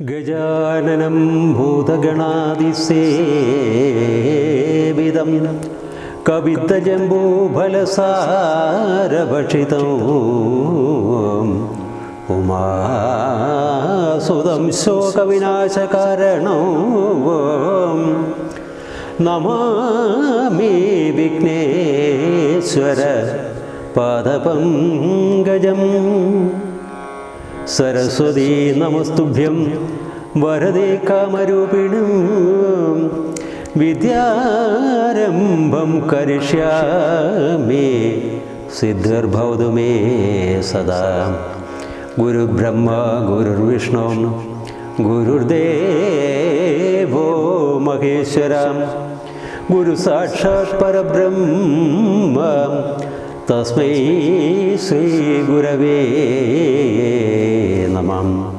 ഗജാനനം ഭൂതഗണാതിസേവിതം കവിത്തജംബൂഫലസാരഭക്ഷിതം ഉമാസുതം ശോകവിനാശകാരണോ നമാമി വിഘ്നേശ്വര പാദപങ്കജം സരസ്വതീ നമസ്തുഭ്യം. വരദേ കാമരൂപിണം. വിദ്യാരംഭം കരിഷ്യാമേ. സിദ്ധിർഭവതു മേ സദാ. ഗുരുബ്രഹ്മ ഗുരുർവിഷ്ണു ഗുരുദേവോ മഹേശ്വര. ഗുരു സാക്ഷാത് പരബ്രഹ്മ. തസ്മൈ ശ്രീ ഗുരവേ നമം.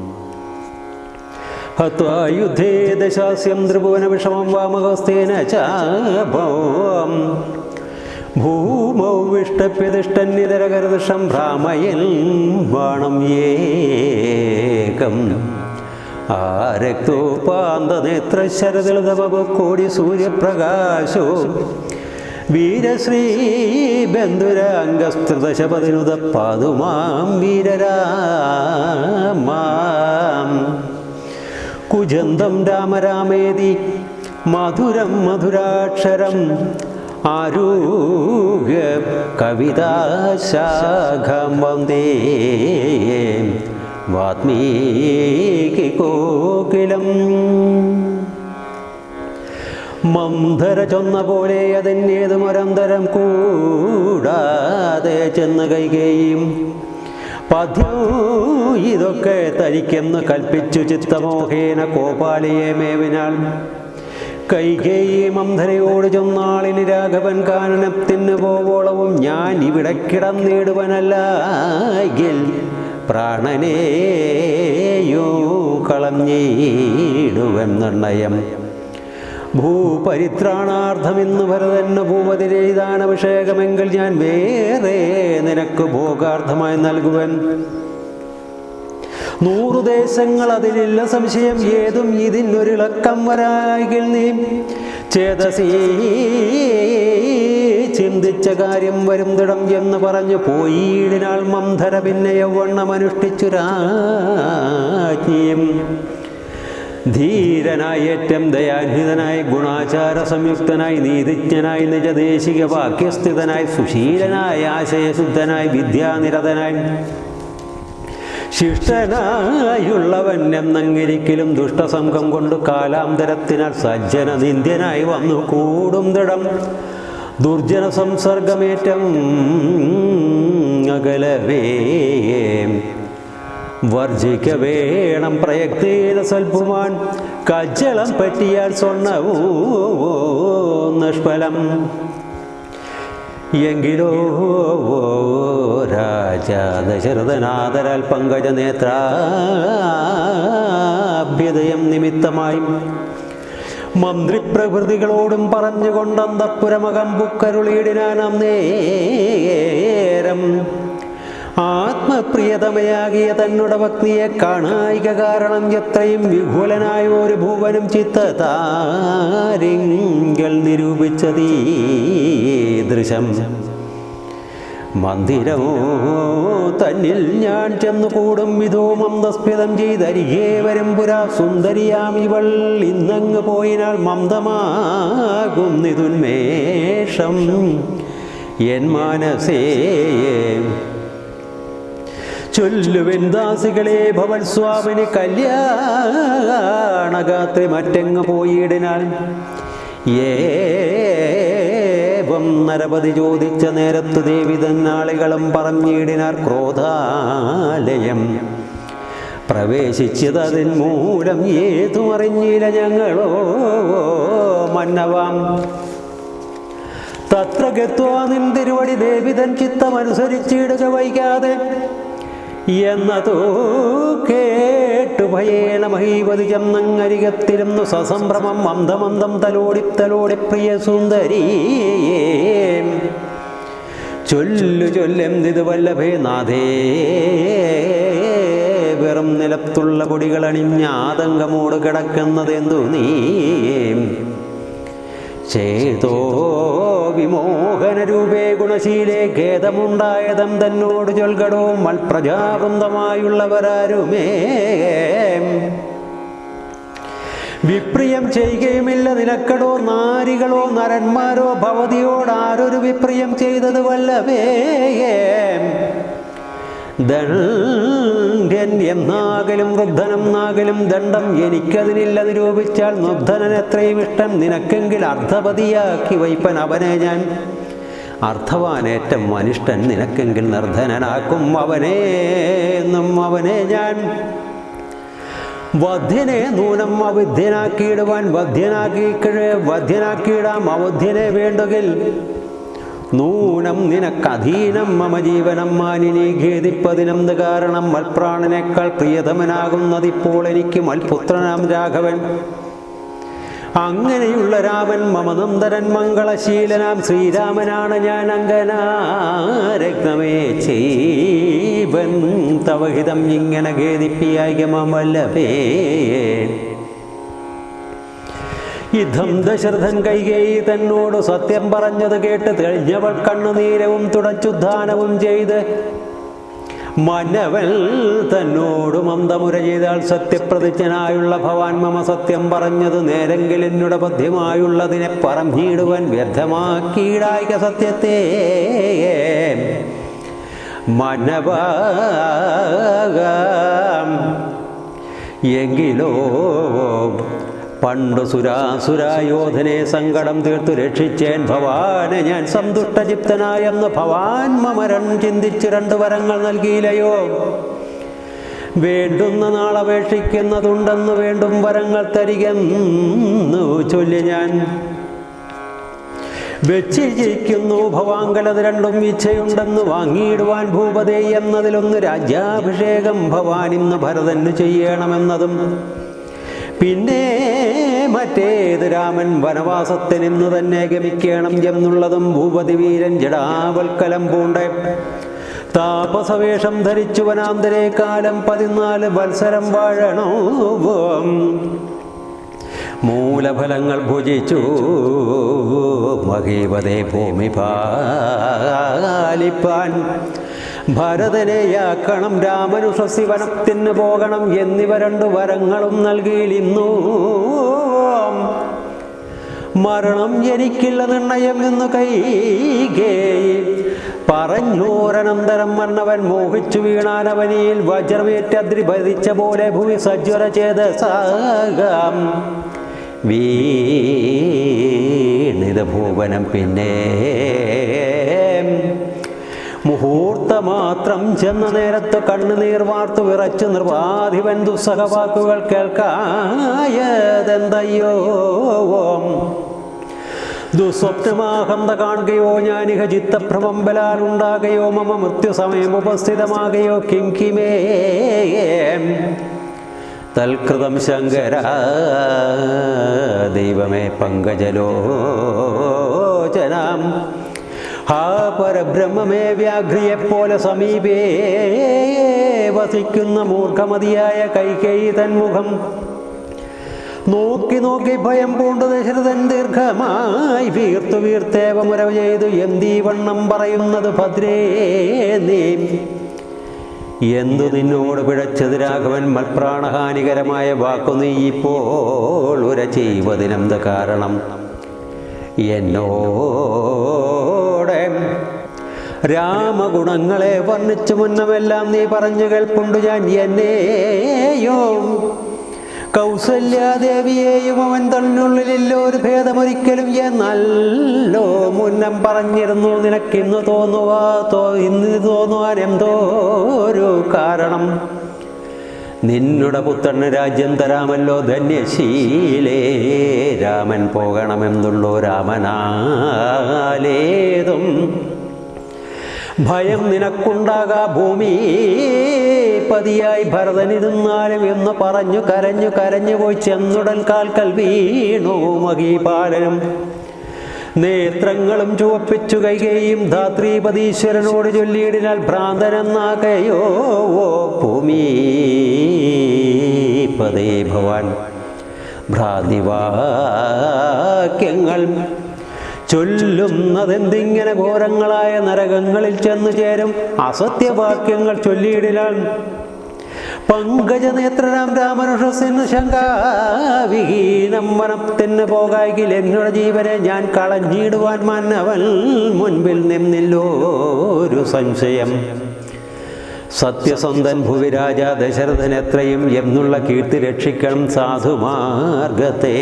ഹത്വാ യുദ്ധേ ദശാസ്യം ത്രിഭുവന വിഷമം വാമഹസ്തേന ചാപം ഭൂമൗ വിഷ്ടപ്യതിഷ്ടന്യതരകരദൃഷം ഭ്രാമയൻ ബാണം ഏകം. ആരക്തോപാന്തനേത്രശരതിളതവ കോടി സൂര്യപ്രകാശോ. വീരശ്രീ ബന്ധുരാംഗസ്തൃതശപതിനുത പാതുമാം വീരരാമാം. കുജന്തം രാമരാമേതി മധുരം മധുരാക്ഷരം ആരൂഹ്യ കവിതാശാഖം വന്ദേ. വാത്മീകി കോകിലം. മന്ധര ചൊന്ന പോലെ മരന്തരം കൂടാതെ ചെന്ന് കൈകേയും. ഇതൊക്കെ തനിക്കെന്ന് കൽപ്പിച്ചു ചിത്തമോഹേന കോപാലിയെ മേവിനാൾ കൈകേയി മന്ധരയോട് ചൊന്നാളിന് രാഘവൻ കാനനത്തിന് പോവോളവും ഞാൻ ഇവിടെ കിടന്നിടുവനല്ലെങ്കിൽ പ്രാണനെയോ കളഞ്ഞിടുവൻ നിർണയം. ഭൂപരിത്രാണാർത്ഥമെന്ന് ഭരതന് ഭൂപതിരെയ്താനഭിഷേകമെങ്കിൽ ഞാൻ വേറെ നിനക്ക് ഭോഗാർത്ഥമായി നൽകുവൻ. നൂറു ദേശങ്ങൾ അതിലില്ല സംശയം ഏതും ഇതിനൊരിളക്കം വരാകിൽ നീ ചേതസീ ചിന്തിച്ച കാര്യം വരും തിടം എന്ന് പറഞ്ഞു പോയിടിനാൾ മന്ധര പിന്നെ യൗവണ്ണം അനുഷ്ഠിച്ചു രാജ്ഞിയും. ധീരനായി ഏറ്റം ദയാൻഹിതനായി ഗുണാചാര സംയുക്തനായി നീതിജ്ഞനായി നിജദേശിക വാക്യസ്ഥിതനായി സുശീലനായി ആശയശുദ്ധനായി വിദ്യാനിരതനായി. ശിഷ്ടനായുള്ളവൻ എന്നങ്ങിരിക്കലും ദുഷ്ടസംഘം കൊണ്ട് കാലാന്തരത്തിനാൽ സജ്ജന നിന്ദ്യനായി വന്നു കൂടും ദൃഢം. ദുർജന സംസർഗമേറ്റം അകലവേ വർജിക്ക വേണം പ്രയക്തേന സൽപുമാൻ കജ്ജളം പറ്റിയാൽ സ്വർണവോ നിഷ്ഫലം. എങ്കിലോ രാജ ദശരഥനാദരാൽ പങ്കജ നേത്രാഭ്യുദയം നിമിത്തമായി. മന്ത്രിപ്രകൃതികളോടും പറഞ്ഞുകൊണ്ടന്തപ്പുരമകം ബുക്കരുളിയിടിനാനം നേരം. ആത്മപ്രിയതമയാകിയ തന്നുടെ ഭക്തിയെ കാണായിക കാരണം എത്രയും വിഹുലനായ ഒരു ഭൂവനും ചിത്തതാരിങ്കൽ നിരൂപിച്ചതീ ദൃശം. മന്ദിരമോ തന്നിൽ ഞാൻ ചെന്നു കൂടും വിധോ മന്ദസ്ഫിതം ചെയ്തരികെ വരും പുരാ സുന്ദരിയാം ഇവൾ ഇന്നങ്ങ് പോയിനാൽ മന്ദമാകും നിതുന്മേഷം. എൻ മാനസേ ചൊല്ലുവൻ ദാസികളെ ഭവൻ സ്വാമിന് കല്യാണഗാത്രി മറ്റെങ്ങ് പോയിടിനാൽ ഏവം നരപതി ചോദിച്ച നേരത്ത് ദേവി തന്നാളികളും പറഞ്ഞിടിനാർ ക്രോധാലയം. പ്രവേശിച്ചതതിൻ മൂലം ഏതും അറിഞ്ഞില്ല ഞങ്ങളോ മന്നവാം? തത്ര നിൻ തിരുവടി ദേവിതൻ ചിത്തമനുസരിച്ചിടുക വൈകാതെ എന്നതോ കേട്ടു ഭയേന മഹീപതി ചെന്നങ്ങരികത്തിരുന്നു സസംഭ്രമം മന്ദമന്ദം തലോടി തലോടി പ്രിയ സുന്ദരി ചൊല്ലു ചൊല്ലെന്തിത് വല്ലഭേ നാഥേ. വെറും നിലത്തുള്ള പൊടികളണിഞ്ഞ ആതങ്കമോട് കിടക്കുന്നതെന്തു നീ? ചേതോ വിമോഹന രൂപേ ഗുണശീലേ ഖേദമുണ്ടായതം തന്നോട് ചൊൽകടോ മൽപ്രജാവൃന്ദമായുള്ളവരാരുമേ വിപ്രിയം ചെയ്യുകയുമില്ല നിനക്കടോ നാരികളോ നരന്മാരോ ഭവതിയോട് ആരൊരു വിപ്രിയം ചെയ്തത് വല്ലവേ. ദണ്ഡ്യൻ എന്നാകലും വൃദ്ധനം നാകലും ദണ്ഡം എനിക്കതിനില്ല നിരൂപിച്ചാൽ നുദ്ധനൻ എത്രയും ഇഷ്ടം നിനക്കെങ്കിൽ അർത്ഥപതിയാക്കി വൈപ്പൻ അവനെ ഞാൻ. അർത്ഥവാനേറ്റം അനിഷ്ടൻ നിനക്കെങ്കിൽ നിർധനനാക്കും അവനെ എന്നും അവനെ ഞാൻ. വധ്യനെ നൂനം അവിധ്യനാക്കിയിടുവാൻ വധ്യനാക്കിക്കഴ് വധ്യനാക്കിയിടാം അവധ്യനെ വേണ്ടുകിൽ. നൂനം നിനക്കധീനം മമ ജീവനം മാനിനി ഖേദിപ്പതിനെന്ത് കാരണം? മൽപ്രാണനേക്കാൾ പ്രിയതമനാകുന്നതിപ്പോൾ എനിക്ക് മൽപുത്രനാം രാഘവൻ. അങ്ങനെയുള്ള രാമൻ മമനന്ദരൻ മംഗളശീലനാം. ശ്രീരാമനാണ് ഞാൻ അങ്കനാരഗ്നമേ ചെയ്വൻ. തവഹിതം ഇങ്ങനെ ഖേദിപ്പിയായമല്ലവേ യുദ്ധം ദശരഥൻ കൈകേയി തന്നോട് സത്യം പറഞ്ഞത് കേട്ട് തെളിഞ്ഞവൾ കണ്ണുനീരവും തുടച്ചുദ്ധാനവും ചെയ്ത് മനവൽ തന്നോട് മന്ദമുര ചെയ്താൽ സത്യപ്രതിജ്ഞനായുള്ള ഭവാൻ മമ സത്യം പറഞ്ഞത് നേരെങ്കിൽ എന്നോട് ബദ്ധ്യമായുള്ളതിനെ പറമ്പിടുവാൻ വ്യർത്ഥമാക്കിയിടായിക സത്യത്തെ. മനവാകാം എങ്കിലോ പണ്ടു സുരാസുരായോധനെ സങ്കടം തീർത്തു രക്ഷിച്ചേൻ ഭവാനെ ഞാൻ സന്തുഷ്ടചിപ്തനായെന്ന് ഭവാൻ മമരൻ ചിന്തിച്ച് രണ്ട് വരങ്ങൾ നൽകിയില്ലയോ? വേണ്ടുന്ന നാളപേക്ഷിക്കുന്നതുണ്ടെന്ന് വേണ്ടും വരങ്ങൾ തരികെന്നു ചൊല്ലി ഞാൻ. വെച്ചിരിക്കുന്നു ഭവാങ്കലത് രണ്ടും ഇച്ഛയുണ്ടെന്ന് വാങ്ങിയിടുവാൻ ഭൂപതേ എന്നതിലൊന്ന് രാജ്യാഭിഷേകം ഭവാൻ ഇന്ന് ഭരതന് ചെയ്യണമെന്നതും പിന്നെ മറ്റേത് രാമൻ വനവാസത്തിൽ നിന്ന് തന്നെ ഗമിക്കണം എന്നുള്ളതും ഭൂപതി വീരൻ ജടാവൽക്കലം പൂണ്ടേ. താപസവേഷം ധരിച്ചു വനാന്തരേ കാലം പതിനാല് വത്സരം വാഴണോ മൂലഫലങ്ങൾ ഭുജിച്ചു മഹീപതേ ഭൂമി പാലിപ്പാൻ. ഭരതനെയാക്കണം രാമനു വനത്തിന് പോകണം എന്നിവ രണ്ടു വരങ്ങളും നൽകിയിരുന്നു മരണം എനിക്കില്ല നിർണയം എന്ന് കൈകേയി പറഞ്ഞോരനന്തരം വന്നവൻ മോഹിച്ചു വീണാനവനിയിൽ വജ്രമേറ്റ ഭരിച്ച പോലെ ഭൂമി സജ്വര ചേതസാകാം. വീണിത ഭൂവനം പിന്നെ മുഹൂർത്തമാത്രം ചെന്ന നേരത്ത് കണ്ണുനീർ വാർത്തു വിറച്ചു നിർവാധിപൻ ദുസ്സഹവാക്കുകൾ കേൾക്കായതെന്തയ്യോ? ദുസ്വപ്നമാഹന്ത കാണുകയോ ഞാനിഹ ചിത്തഭ്രമം ബലാലുണ്ടാകയോ മമ മൃത്യുസമയം ഉപസ്ഥിതമാകയോ കിങ്കിമേ തൽകൃതം ശങ്കര ദൈവമേ പങ്കജലോചനാം. ഹാ പരബ്രഹ്മമേ വ്യാഘ്രിയെപ്പോലെ സമീപേ വസിക്കുന്ന മൂർഖമതിയായ കൈകൈ തന്മുഖം. നോക്കി നോക്കി ഭയം പൂണ്ട് ദശരഥൻ ദീർഘമായി വീർത്തു വീർത്തേവമുരവ് ചെയ്തു എന്തീ വണ്ണം പറയുന്നത് ഭദ്രേ നീ. എന്തു നിന്നോട് പിഴച്ചത് രാഘവൻ? മൽപ്രാണഹാനികരമായ വാക്കു നീ ഇപ്പോൾ ഉര കാരണം? എന്നോടെ രാമഗുണങ്ങളെ വർണിച്ചു മുന്നമെല്ലാം നീ പറഞ്ഞു കേൾപ്പുണ്ടു ഞാൻ എന്നെയോ. കൗസല്യാദേവിയെയും അവൻ തന്നുള്ളിലില്ലോ ഒരു ഭേദമൊരിക്കലും എന്നല്ലോ. മുന്നം പറഞ്ഞിരുന്നു നിനക്കിന്ന് തോന്നുവാ തോ ഇന്ന് തോന്നുവാൻ എന്തോ ഒരു കാരണം. നിന്നുടെ പുത്രന് രാജ്യം തരാമല്ലോ ധന്യശീലേ. രാമൻ പോകണമെന്നുള്ളോ രാമനാലേതും. ഭയം നിനക്കുണ്ടാകാ ഭൂമി. പതിയായി ഭരതനിരുന്നാലും എന്ന് പറഞ്ഞു കരഞ്ഞു കരഞ്ഞു പോയി ചെന്നുടൻ കാൽക്കൽ വീണു മഹീപാലനും നേത്രങ്ങളും ചുവപ്പിച്ചു കൈകയും ധാത്രീപതീശ്വരനോട് ചൊല്ലിയിടിനാൽ ഭ്രാന്തനെന്നാകയോ ഭൂമി. പതേ ഭവാൻ ഭ്രാന്തിവാക്യങ്ങൾ ചൊല്ലുന്നതെന്തിങ്ങനെ ഘോരങ്ങളായ നരകങ്ങളിൽ ചെന്നു ചേരും? അസത്യവാക്യങ്ങൾ ചൊല്ലിയിടിനാൽ പങ്കജനേത്രനാം രാമനുഷസിന് ശങ്കാവിഹീനം വനത്തിന് പോകാമെങ്കിൽ എന്നോട് ജീവനെ ഞാൻ കളഞ്ഞിടുവാൻ മന്നവൻ മുൻപിൽ നിന്നില്ലോ ഒരു സംശയം. സത്യസന്ധൻ ഭുവിരാജ ദശരഥനെത്രയും എന്നുള്ള കീർത്തി രക്ഷിക്കണം സാധുമാർഗത്തെ.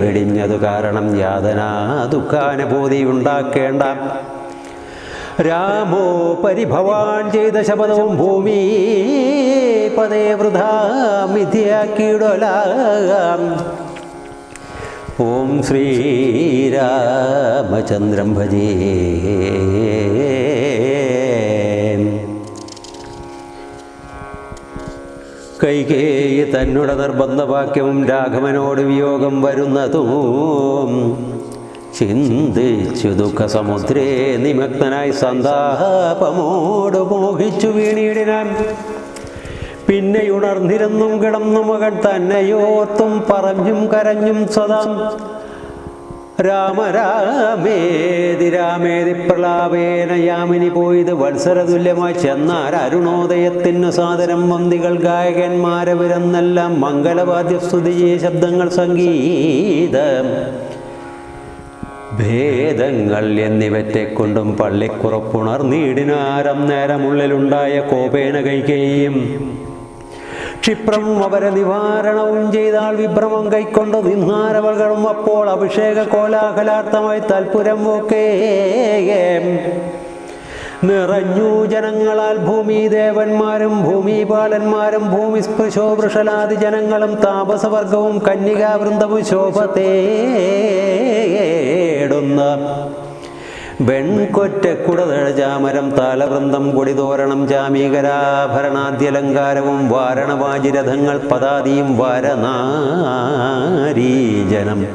വെടിഞ്ഞതു കാരണം യാതനാ ദുഃഖാനുഭൂതി ഉണ്ടാക്കേണ്ട രാമോ പരിഭവാൻ ചെയ്ത ശപഥവും ഭൂമി പതേ വൃഥാ മിഥ്യാക്കിയിടലാം ഓം ശ്രീരാമചന്ദ്രം ഭജേ. കൈകേയി തന്നുട നിർബന്ധവാക്യവും രാഘവനോട് വിയോഗം വരുന്നതും. ചിന്തിച്ചു ദുഃഖസമുദ്രേ നിമഗ്നായി സന്താപമോട് മോഹിച്ചു വീണിടിനാൻ. പിന്നെ ഉണർന്നിരുന്നും കിടന്നു മകൻ തന്നെയോത്തും പറഞ്ഞും കരഞ്ഞും സദാ. രാമ രാമേതി രാമേതി പ്രളാപേന യാമിനി പോയത് വത്സരതുല്യമായി ചെന്നാൽ അരുണോദയത്തിന് സാദരം വന്തികൾ ഗായകന്മാരവരെന്നെല്ലാം മംഗളവാദ്യസ്തുതിയെ ശബ്ദങ്ങൾ സംഗീതം. ഭേദങ്ങൾ എന്നിവറ്റെ കൊണ്ടും പള്ളിക്കുറപ്പുണർന്നീടിനാരം നേരമുള്ളിലുണ്ടായ കോപേന കൈകയും. ക്ഷിപ്രം അവരെ നിവാരണവും ചെയ്താൽ വിഭ്രമം കൈക്കൊണ്ട് നിന്നാരവകളും അപ്പോൾ അഭിഷേക കോലാഹലാർത്ഥമായി തൽപുരം ഒക്കെ നിറഞ്ഞു ജനങ്ങളാൽ ഭൂമി ദേവന്മാരും ഭൂമിപാലന്മാരും ഭൂമി സ്പൃശോവൃഷലാദി ജനങ്ങളും താപസവർഗവും കന്യകാവൃന്ദവും ശോഭത്തേടുന്ന വെൺകൊറ്റക്കുടതഴചാമരം താലവൃന്ദം കൊടിതോരണം ജാമീകരാഭരണാദ്യലങ്കാരവും വാരണവാജിരഥങ്ങൾ പതാതിയും വാരനാരീജനം.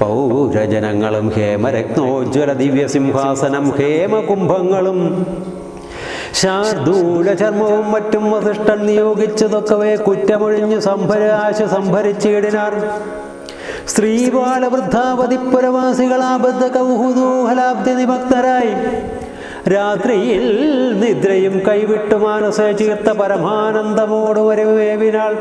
പൗരജനങ്ങളും ഹേമരത്നോജ്വല ദിവ്യസിംഹാസനം ഹേമകുംഭങ്ങളും ശാർദൂല ചർമ്മവും മറ്റും വസിഷ്ഠൻ നിയോഗിച്ചതൊക്കവേ കുറ്റമൊഴിഞ്ഞു സംഭരാശ സംഭരിച്ചിടിനാർ. സ്ത്രീബാലവൃദ്ധാവതി പുരവാസികളാബദ്ധ കൗഹുദൂഹലാബ്ദി നിഭക്തരായി രാത്രിയിൽ നിദ്രയും കൈവിട്ടു മാനസ ചീർത്ത പരമാനന്ദമോട് വരവേവിനാൾ.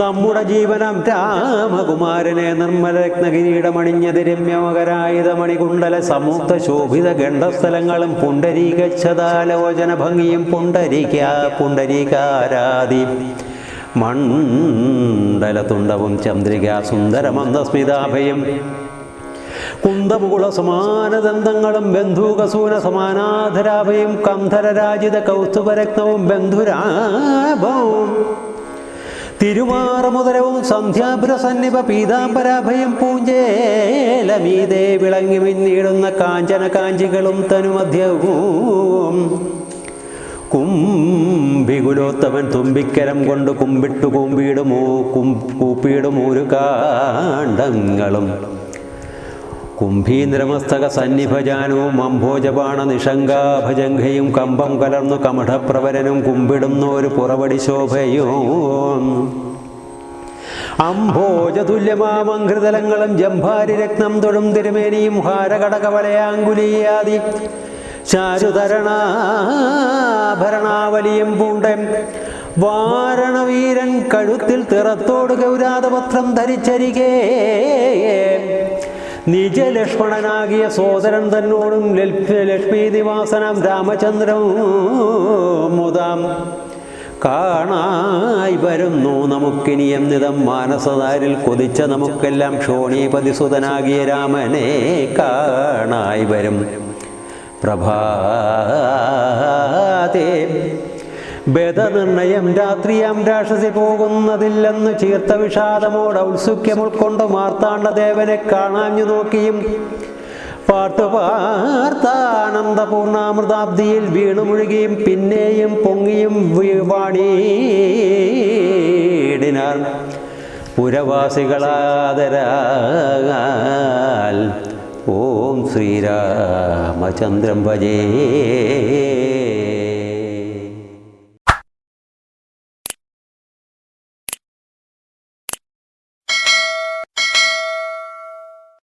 നമ്മുടെ ജീവനം രാമകുമാരനെ നിർമ്മല രത്നകിരീടമണിഞ്ഞത് രമ്യമകരായുധ മണികുണ്ടല സമൂക്ത ശോഭിത ഗണ്ഡസ്ഥലങ്ങളും പുണ്ടരീകച്ഛതാലോചന ഭംഗിയും പുണ്ടരീക പുണ്ടരീകാരാദി മണ്ഡലതുണ്ടവും ചന്ദ്രിക സുന്ദരമന്ദസ്മിതാഭയം കുന്തമുകുള സമാനദന്തങ്ങളും ബന്ധുകസൂന സമാനാധരാഭയും കന്ധരരാജിത കൗസ്തുഭരത്നവും ബന്ധുരാഭവും. തിരുമാറമുതരവും സന്ധ്യാപുരസന്നിപ പീതാംബരാഭയം പൂഞ്ചേലമീതേ വിളങ്ങി മിന്നിടുന്ന കാഞ്ചന കാഞ്ചികളും തനുമധ്യവും. കുംഭികുലോത്തവൻ തുമ്പിക്കരം കൊണ്ട് കുമ്പിട്ടു കൂമ്പിയിടുമോ കും കൂപ്പിയിടുമൂരു കാണ്ടങ്ങളും കുംഭീന്ദ്രമസ്തക സന്നിഭജാനവും അംഭോജപാണ നിഷങ്കാഭജംഘയും കമ്പം കലർന്നു കമഠപ്രവരനും കുമ്പിടുന്ന ഒരു പുറവടി ശോഭയും. അംഭോജതുല്യമാമംഘൃതലങ്ങളും ജംഭാരി രത്നം തൊഴും തിരുമേനിയും ഹാരകടകവലയാങ്കുലിയാദി. ചാരുതരണാഭരണാവലിയും പൂണ്ടൻ വാരണവീരൻ കഴുത്തിൽ തിറത്തോട് ഗൗരാതപത്രം ധരിച്ചരികേ. നിജലക്ഷ്മണനാകിയ സോദരൻ തന്നോടും ലക്ഷ്മി നിവാസനം രാമചന്ദ്രൻ മുതാം. കാണായി വരുന്നു നമുക്കിനി എന്നിതം മാനസതാരിൽ കൊതിച്ച നമുക്കെല്ലാം ക്ഷോണീപതിസുതനാകിയ രാമനെ കാണായി വരും. പ്രഭാതേ. ഭേദനിർണയം രാത്രിയാം രാക്ഷസി പോകുന്നതില്ലെന്ന് ചീർത്ത വിഷാദമോട് ഔത്സുക്യം ഉൾക്കൊണ്ട് മാർത്താണ്ഡദേവനെ കാണാഞ്ഞു നോക്കിയും പാട്ടുപാർത്താനന്ദപൂർണാമൃതാബ്ദിയിൽ വീണുമുഴുകിയും പിന്നെയും പൊങ്ങിയും വി- വാണീടിനാർ പുരവാസികളാദരാൽ ശ്രീരാമചന്ദ്രം ഭജേ